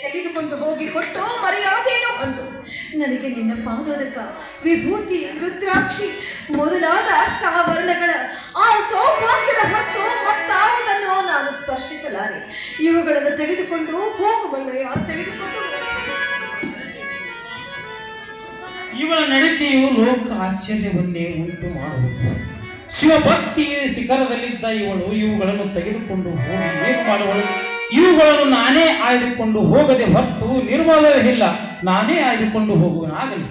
ತೆಗೆದುಕೊಂಡು ಹೋಗಿ ಕೊಟ್ಟು ಮರೆಯಾದೇನೋ ಉಂಟು ನನಗೆ ನಿನ್ನ ಪಾದೋದಕ ವಿಭೂತಿ, ರುದ್ರಾಕ್ಷಿ, ಮೊದಲಾದ ಅಷ್ಟಾಭರಣಗಳ ಆ ಸೌಭಾಗ್ಯದ ಹತ್ತು ಮತ್ತಾವುದನ್ನು ನಾನು ಸ್ಪರ್ಶಿಸಲಾರೆ. ಇವುಗಳನ್ನು ತೆಗೆದುಕೊಂಡು ಹೋಗಬಲ್ಲೆಯ ತೆಗೆದುಕೊಂಡು ಇವಳ ನಡತೆಯು ಲೋಕ ಆಶ್ಚರ್ಯವನ್ನೇ ಉಂಟು ಮಾಡುವುದು. ಶಿವಭಕ್ತಿಯ ಶಿಖರದಲ್ಲಿದ್ದ ಇವಳು ಇವುಗಳನ್ನು ತೆಗೆದುಕೊಂಡು ಹೋಗಿ ಏನು ಮಾಡುವಳು ಇವುಗಳನ್ನು ನಾನೇ ಆಯ್ದುಕೊಂಡು ಹೋಗದೆ ಹೊರತು ನಿರ್ಮಲವಿಲ್ಲ. ನಾನೇ ಆಯ್ದುಕೊಂಡು ಹೋಗುವನಾಗಲಿ.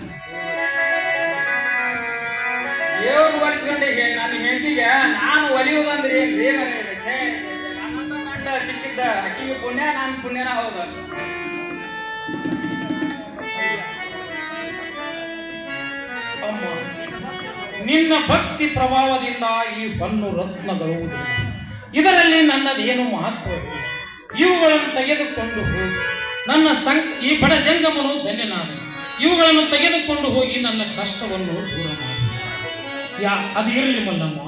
ದೇವರು ವರ್ಷಗಳಿಗೆ ನನ್ನ ಹೆಂಡತಿಗೆ ನಾನು ಒಲಿಯುವುದಂದ್ರೆ ಏನ್ರಿ ಛೇ ನಮ್ಮಂತ ಸಿಕ್ಕಿದ್ದ ಅಕ್ಕಿಗೆ ಪುಣ್ಯ ನಾನು ಪುಣ್ಯನ ಹೌದ ನಿನ್ನ ಭಕ್ತಿ ಪ್ರಭಾವದಿಂದ ಈ ಬನ್ನು ರತ್ನಗಳು ಇದರಲ್ಲಿ ನನ್ನದೇನು ಮಹತ್ವವಿಲ್ಲ. ಇವುಗಳನ್ನು ತೆಗೆದುಕೊಂಡು ಹೋಗಿ. ನನ್ನ ಸಂ ಈ ಬಡ ಜಂಗಮನು ನಾನು ಇವುಗಳನ್ನು ತೆಗೆದುಕೊಂಡು ಹೋಗಿ ನನ್ನ ಕಷ್ಟವನ್ನು ದೂರ ಮಾಡಿ ಯಾ ಅದು ಇರಲಿ ಮಲ್ಲಮ್ಮ.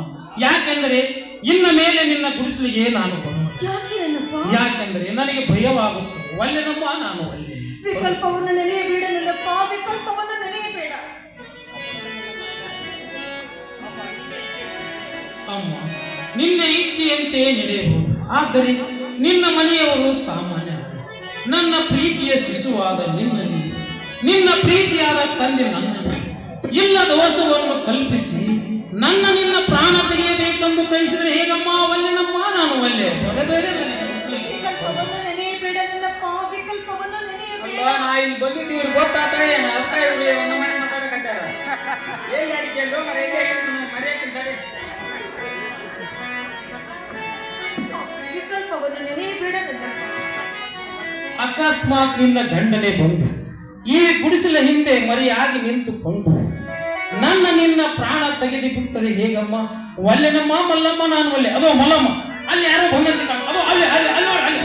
ಯಾಕೆಂದರೆ ಇನ್ನ ಮೇಲೆ ನಿನ್ನ ಗುಡಿಸಲಿಗೆ ನಾನು ಬರುವ ಯಾಕೆಂದರೆ ನನಗೆ ಭಯವಾಗುತ್ತದೆ. ಒಳ್ಳೆನಮ್ಮ ನಾನು ಒಳ್ಳೆ ವಿಕಲ್ಪವನ್ನು ನೆನೆಯಬೇಡ ನನ್ನಪ್ಪ ವಿಕಲ್ಪವನ್ನು ನೆನೆಯಬೇಡ ಅಮ್ಮ ನಿನ್ನ ಇಚ್ಛೆಯಂತೆ ನಡೆಯಬಹುದು. ಆದರೆ ನಿನ್ನ ಮನೆಯವರು ಸಾಮಾನ್ಯ ನನ್ನ ಪ್ರೀತಿಯ ಶಿಶುವಾದ ನಿನ್ನಲ್ಲಿ. ನಿನ್ನ ಪ್ರೀತಿಯಾದ ತಂದೆ ನನ್ನಲ್ಲಿ. ಇಲ್ಲ ದೋಷವನ್ನು ಕಲ್ಪಿಸಿ ನನ್ನ ನಿನ್ನ ಪ್ರಾಣ ತೆಗೆಯಬೇಕೆಂದು ಬಯಸಿದರೆ ಹೇಗಮ್ಮ? ಒಲ್ಲೆನಮ್ಮ ನಾನು ಒಲ್ಲೆ ಬೇರೆ ನಾ ಇಲ್ಲಿ ಬಂದಿದ್ದು ಇವ್ರಿಗೆ ಗೊತ್ತಾತ ಏನು ಅರ್ಥ ಇವ್ರಿ ಒಂದು ಮನೆ ಮಾತಾಡಕತ್ತಾರ ಯಾರಿಗೆ ಅಕಸ್ಮಾತ್ ನಿನ್ನ ಗಂಡನೆ ಬಂದು, ಈ ಗುಡಿಸಲ ಹಿಂದೆ ಮರಿಯಾಗಿ ನಿಂತುಕೊಂಡು, ನನ್ನ ನಿನ್ನ ಪ್ರಾಣ ತೆಗೆದು ಬಿಟ್ಟರೆ ಹೇಗಮ್ಮ? ಒಲ್ಲೆನಮ್ಮ ಮಲ್ಲಮ್ಮ, ನಾನು ಒಲ್ಲೆ ಅದೋ ಮಲ್ಲಮ್ಮ. ಅಲ್ಲಿ ಯಾರೋ ಬಂದಂತ ಅದು ಅಲ್ಲಿ ಅಲ್ಲಿ ಅಲ್ಲಿ ಅಲ್ಲಿ.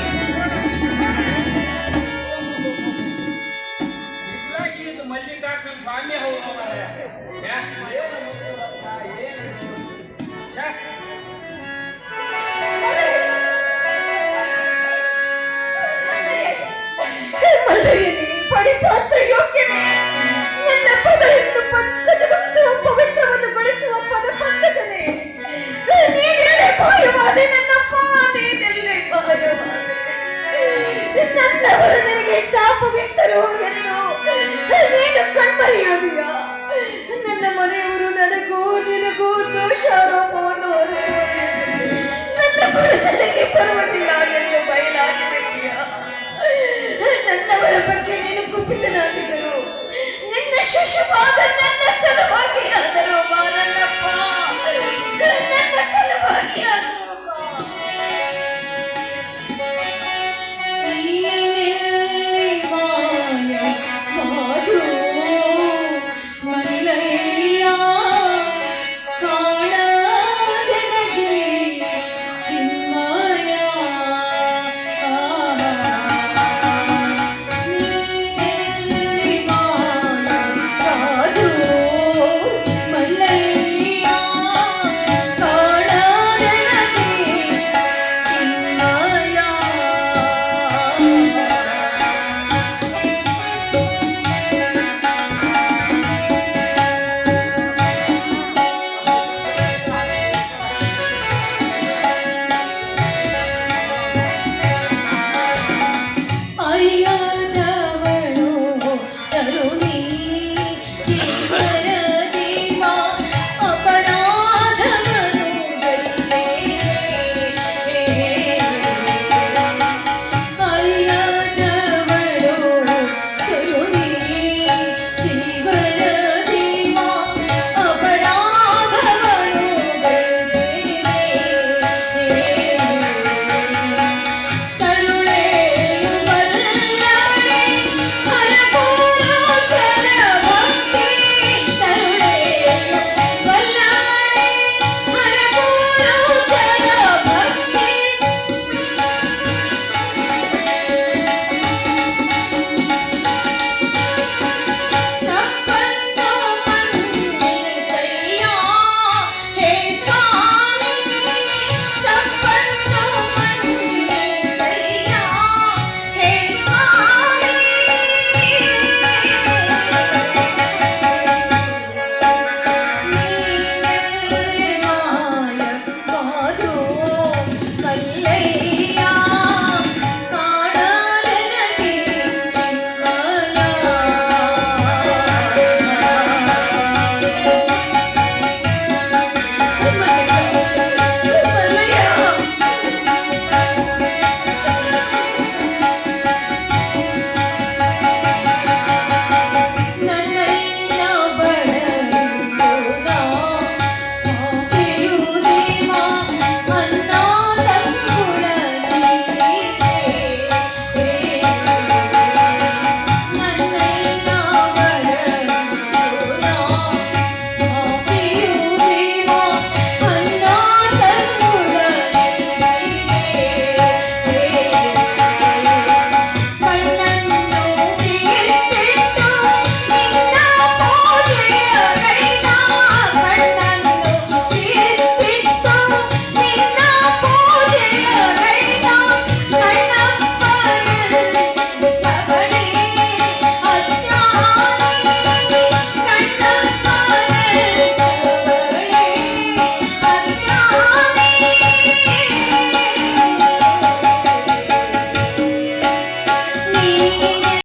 ಕಣ್ಮರೆಯಾದಿಯ ನನ್ನ ಮನೆಯವರು ನನಗೂ ನಿನಗೂ ದೋಷಾರೋಪವನ್ನು ನನ್ನ ಗುಡಿಸಲಿಗೆ ಬರುವುದಿಲ್ಲ ಎಂದು ಬಯಲಾಗಿದೆಯಾ ನನ್ನವರ ಬಗ್ಗೆ ನೀನು ಕುಪಿತನಾಗಿದ್ದರು